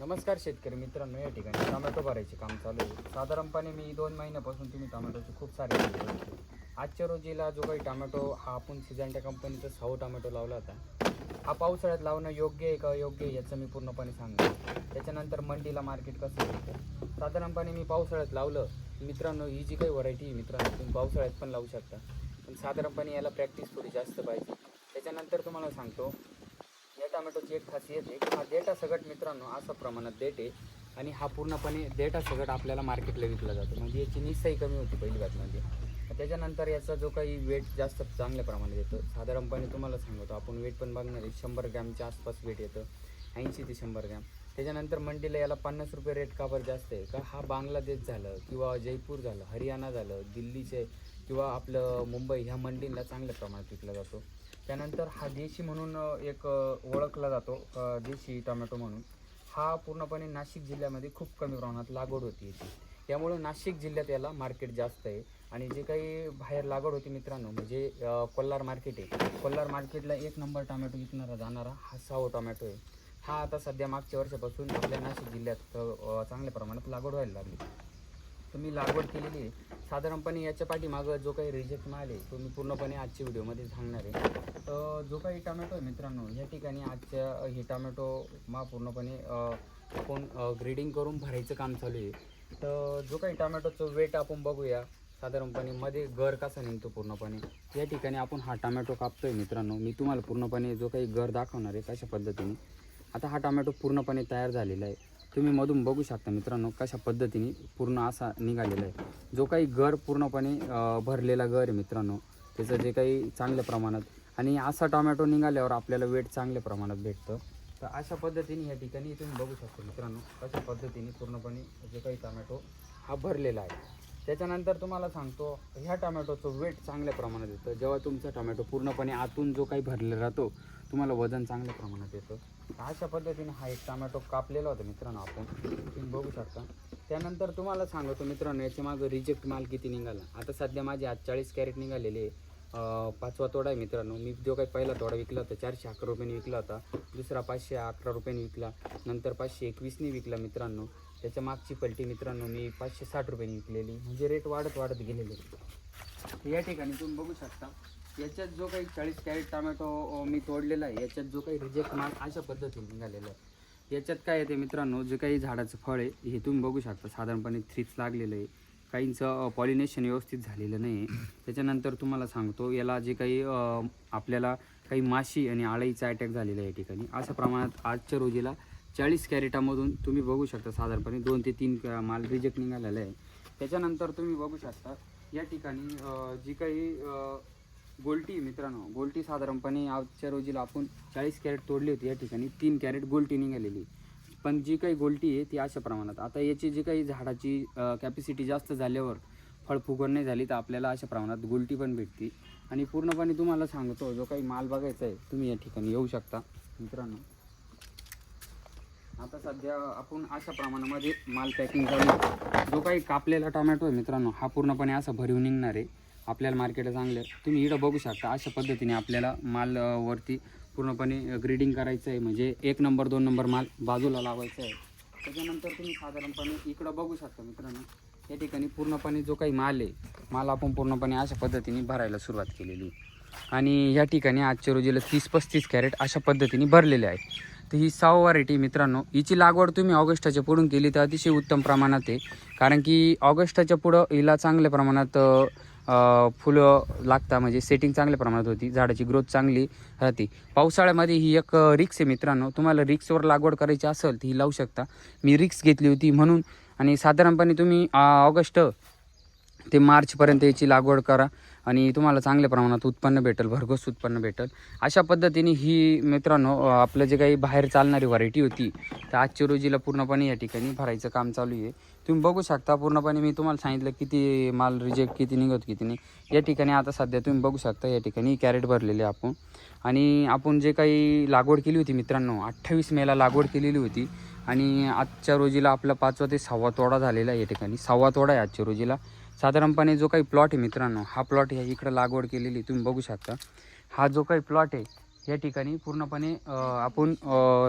नमस्कार शेतकरी मित्रांनो या ठिकाणी टोमॅटो भरायचे काम चालू आहे. साधारणपणे मी दोन महिन्यापासून तुम्ही टोमॅटोचे खूप सारे आजच्या रोजीला जो काही टोमॅटो हा आपण सिजंटा कंपनीचा साऊ टोमॅटो लावला होता. हा पावसाळ्यात लावणं योग्य आहे का योग्य आहे याचं मी पूर्णपणे सांगतो त्याच्यानंतर मंडीला मार्केट कसं मिळतं साधारणपणे मी पावसाळ्यात लावलं. मित्रांनो ही जी काही व्हरायटी आहे मित्रांनो तुम्ही पावसाळ्यात पण लावू शकता. पण साधारणपणे याला प्रॅक्टिस थोडी जास्त पाहिजे. त्याच्यानंतर तुम्हाला सांगतो या टोमॅटोची एक खासियत आहे की हा देटा सगट मित्रांनो असं प्रमाणात देठ आहे. आणि हा पूर्णपणे देटा सगट आपल्याला मार्केटला विकला जातो. म्हणजे याची निस्साई कमी होती पहिली बात म्हणजे. त्याच्यानंतर याचा जो काही वेट जास्त चांगल्या प्रमाणात येतं. साधारणपणे तुम्हाला सांगतो आपण वेट पण बघणार आहे. शंभर ग्रॅमच्या आसपास वेट येतं. ऐंशी ते शंभर ग्रॅम. त्याच्यानंतर मंडीला याला पन्नास रुपये रेट का बरं जास्त आहे? का हा बांगलादेश झालं किंवा जयपूर झालं हरियाणा झालं दिल्लीचे किंवा आपलं मुंबई ह्या मंडीला चांगल्या प्रमाणात विकला जातो. त्यानंतर हा देशी म्हणून एक ओळखला जातो देशी टोमॅटो म्हणून. हा पूर्णपणे नाशिक जिल्ह्यामध्ये खूप कमी प्रमाणात लागवड होती याची. त्यामुळं नाशिक जिल्ह्यात याला मार्केट जास्त आहे. आणि जे काही बाहेर लागवड होती मित्रांनो म्हणजे कोल्हार मार्केट आहे. कोल्हार मार्केटला एक नंबर टोमॅटो विकणारा जाणारा हा सावो टोमॅटो आहे. हा आता सध्या मागच्या वर्षापासून आपल्या नाशिक जिल्ह्यात चांगल्या प्रमाणात लागवड व्हायला लागली. तर मी लागवड केलेली आहे. साधारणपणे याच्या पाठीमागं जो काही रिजेक्ट माल आहे तो मी पूर्णपणे आजच्या व्हिडिओमध्ये सांगणार आहे. तर जो काही टोमॅटो आहे मित्रांनो या ठिकाणी आजच्या हे टोमॅटो मा पूर्णपणे आपण ग्रेडिंग करून भरायचं काम चालू आहे. तर जो काही टोमॅटोचं वेट आपण बघूया साधारणपणे मध्ये गर कसा निघतो पूर्णपणे? या ठिकाणी आपण हा टोमॅटो कापतोय मित्रांनो. मी तुम्हाला पूर्णपणे जो काही गर दाखवणार आहे कशा पद्धतीने. आता हा टोमॅटो पूर्णपणे तयार झालेला आहे. तुम्ही मधून बघू शकता मित्रांनो कशा पद्धतीने पूर्ण असा निघालेला आहे. जो काही गर पूर्णपणे भरलेला गर आहे मित्रांनो त्याचं जे काही चांगल्या प्रमाणात आणि असा टोमॅटो निघाल्यावर आपल्याला वेट चांगल्या प्रमाणात भेटतं. तर अशा पद्धतीने या ठिकाणी तुम्ही बघू शकता मित्रांनो कशा पद्धतीने पूर्णपणे जो काही टोमॅटो हा भरलेला आहे. त्याच्यानंतर तुम्हाला सांगतो ह्या टोमॅटोचं वेट चांगल्या प्रमाणात येतं. जेव्हा तुमचा टोमॅटो पूर्णपणे आतून जो काही भरलेला राहतो तुम्हाला वजन चांगल्या प्रमाणात येतं. अशा पद्धतीने हा एक टोमॅटो कापलेला होता मित्रांनो आपण. तुम्ही बघू शकता. त्यानंतर तुम्हाला सांगतो मित्रांनो याच्या मागं रिजेक्ट माल किती निघाला. आता सध्या माझे आज चाळीस कॅरेट निघालेले आहे. पाचवा तोडा आहे मित्रांनो. मी जो काही पहिला तोडा विकला होता चारशे अकरा रुपयाने विकला होता. दुसरा पाचशे अकरा रुपयाने विकला. नंतर पाचशे एकवीसने विकला मित्रांनो. त्याच्या मागची पलटी मित्रांनो मी पाचशे साठ रुपयाने विकलेली. म्हणजे रेट वाढत वाढत गेलेले या ठिकाणी तुम्ही बघू शकता. याच्यात जो काही चाळीस कॅरेट टोमॅटो मी तोडलेला आहे याच्यात जो काही रिजेक्ट माल अशा पद्धतीने निघालेला आहे. याच्यात काय येते मित्रांनो जे काही झाडाचं फळ आहे हे तुम्ही बघू शकता. साधारणपणे थ्रिप्स लागलेलं आहे. काहींचं पॉलिनेशन व्यवस्थित झालेलं नाही आहे. त्याच्यानंतर तुम्हाला सांगतो याला जे काही आपल्याला काही माशी आणि आळीचा अटॅक झालेला आहे या ठिकाणी. अशा प्रमाणात आजच्या रोजीला चाळीस कॅरेटामधून तुम्ही बघू शकता साधारणपणे दोन ते तीन माल रिजेक्ट निघालेला आहे. त्याच्यानंतर तुम्ही बघू शकता या ठिकाणी जी काही गोल्टी आहे मित्रांनो. गोल्टी साधारणपणे आजच्या रोजीला आपण चाळीस कॅरेट तोडली होती या ठिकाणी. तीन कॅरेट गोल्टी निघालेली. पण जी काही गोल्टी आहे ती अशा प्रमाणात. आता याची जी काही झाडाची कॅपॅसिटी जास्त झाल्यावर फळ फुगवण नाही झाली तर आपल्याला अशा प्रमाणात गोल्टी पण भेटते. आणि पूर्णपणे तुम्हाला सांगतो जो काही माल बघायचा आहे तुम्ही या ठिकाणी येऊ शकता मित्रांनो. आता सध्या आपण अशा प्रमाणामध्ये माल पॅकिंग करून जो काही कापलेला टोमॅटो आहे मित्रांनो हा पूर्णपणे असा भरीव निघणार आहे. आपल्याला मार्केटला चांगलं. तुम्ही इकडं बघू शकता अशा पद्धतीने आपल्याला माल वरती पूर्णपणे ग्रेडिंग करायचं आहे. म्हणजे एक नंबर दोन नंबर माल बाजूला लावायचा आहे. त्याच्यानंतर तुम्ही साधारणपणे इकडं बघू शकता मित्रांनो या ठिकाणी पूर्णपणे जो काही माल आहे माल आपण पूर्णपणे अशा पद्धतीने भरायला सुरुवात केलेली आणि या ठिकाणी आजच्या रोजीला तीस पस्तीस कॅरेट अशा पद्धतीने भरलेले आहे. तर ही सहा व्हरायटी मित्रांनो. हिची लागवड तुम्ही ऑगस्टाच्या पुढून केली तर अतिशय उत्तम प्रमाणात आहे. कारण की ऑगस्टाच्या पुढं हिला चांगल्या प्रमाणात फुलं लागता म्हणजे सेटिंग चांगल्या प्रमाणात होती झाडाची ग्रोथ चांगली राहते. पावसाळ्यामध्ये ही एक रिक्स आहे मित्रांनो. तुम्हाला रिक्सवर लागवड करायची असेल तर ही लावू शकता. मी रिक्स घेतली होती म्हणून. आणि साधारणपणे तुम्ही ऑगस्ट ते मार्चपर्यंत याची लागवड करा. आणि तुम्हाला चांगल्या प्रमाणात उत्पन्न भेटेल भरघोस उत्पन्न भेटेल. अशा पद्धतीने ही मित्रांनो आपलं जे काही बाहेर चालणारी व्हरायटी होती तर आजच्या रोजीला पूर्णपणे या ठिकाणी भरायचं काम चालू आहे. तुम्ही बघू शकता पूर्णपणे मी तुम्हाला सांगितलं किती माल रिजेक्ट किती निघत किती नाही. या ठिकाणी आता सध्या तुम्ही बघू शकता या ठिकाणी कॅरेट भरलेले आपण. आणि आपण जे काही लागवड केली होती मित्रांनो अठ्ठावीस मेला लागवड केलेली होती. आणि आजच्या रोजीला आपला पाचवा ते सहावा तोडा झालेला या ठिकाणी. सहावा तोडा आहे आजच्या रोजीला. साधारणपणे जो काही प्लॉट आहे मित्रांनो हा प्लॉट ह्या इकडं लागवड केलेली तुम्ही बघू शकता. हा जो काही प्लॉट आहे या ठिकाणी पूर्णपणे आपण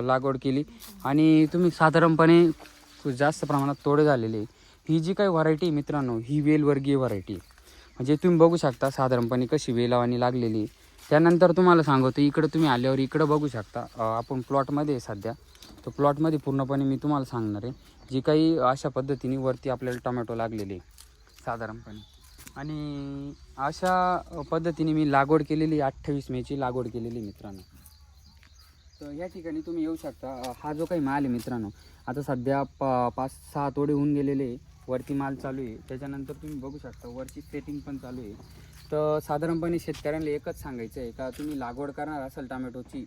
लागवड केली. आणि तुम्ही साधारणपणे जास्त प्रमाणात तोडे झालेले ही जी काही व्हरायटी मित्रांनो ही वेलवर्गीय व्हरायटी म्हणजे तुम्ही बघू शकता साधारणपणे कशी वेलावानी लागलेली त्यानंतर तुम्हाला सांगतो इकडं तुम्ही आल्यावर इकडं बघू शकता आपण प्लॉटमध्ये आहे सध्या. तर प्लॉटमध्ये पूर्णपणे मी तुम्हाला सांगणार आहे जी काही अशा पद्धतीने वरती आपल्याला टोमॅटो लागलेले साधारणपणे. आणि अशा पद्धतीने मी लागवड केलेली अठ्ठावीस मेची लागवड केलेली मित्रांनो. तर या ठिकाणी तुम्ही येऊ शकता. हा जो काही माल आहे मित्रांनो आता सध्या प पाच सहा तोडे होऊन गेलेले आहे. वरती माल चालू आहे. त्याच्यानंतर तुम्ही बघू शकता वरची सेटिंग पण चालू आहे. तर साधारणपणे शेतकऱ्यांना एकच सांगायचं आहे का तुम्ही लागवड करणार असाल टोमॅटोची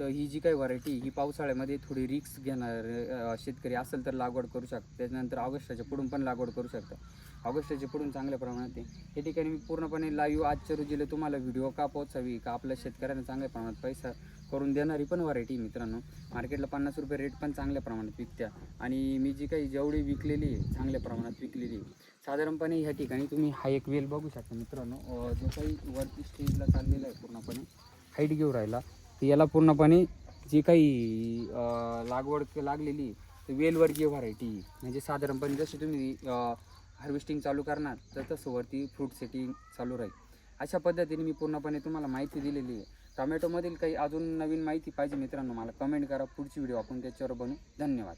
तर ही जी काही व्हरायटी ही पावसाळ्यामध्ये थोडी रिक्स घेणार शेतकरी असेल तर लागवड करू शकता त्याच्यानंतर ऑगस्टाच्या पुढून पण लागवड करू शकता ऑगस्टाचे पुढून चांगल्या प्रमाणात आहे. या ठिकाणी मी पूर्णपणे लाईव्ह आजच्या रोजीला तुम्हाला व्हिडिओ का पोहोचावी का आपल्या शेतकऱ्यांना चांगल्या प्रमाणात पैसा करून देणारी पण व्हरायटी मित्रांनो. मार्केटला पन्नास रुपये रेट पण चांगल्या प्रमाणात विकत्या. आणि मी जी काही जेवढी विकलेली आहे चांगल्या प्रमाणात विकलेली आहे. साधारणपणे ह्या ठिकाणी तुम्ही हा एक वेल बघू शकता मित्रांनो. जो काही वरती स्टेजला चाललेला आहे पूर्णपणे हाईट घेऊ राहिला. तर याला पूर्णपणे जी काही लागवड लागलेली वेलवर्गीय व्हरायटी म्हणजे साधारणपणे जशी तुम्ही हार्वेस्टिंग चालू करणार तर तसं वरती फ्रूट सेटिंग चालू राहील. अशा पद्धतीने मी पूर्णपणे तुम्हाला माहिती दिलेली आहे. टोमॅटोमधील काही अजून नवीन माहिती पाहिजे मित्रांनो मला कमेंट करा. पुढची व्हिडिओ आपण त्याच्यावर बनवू. धन्यवाद.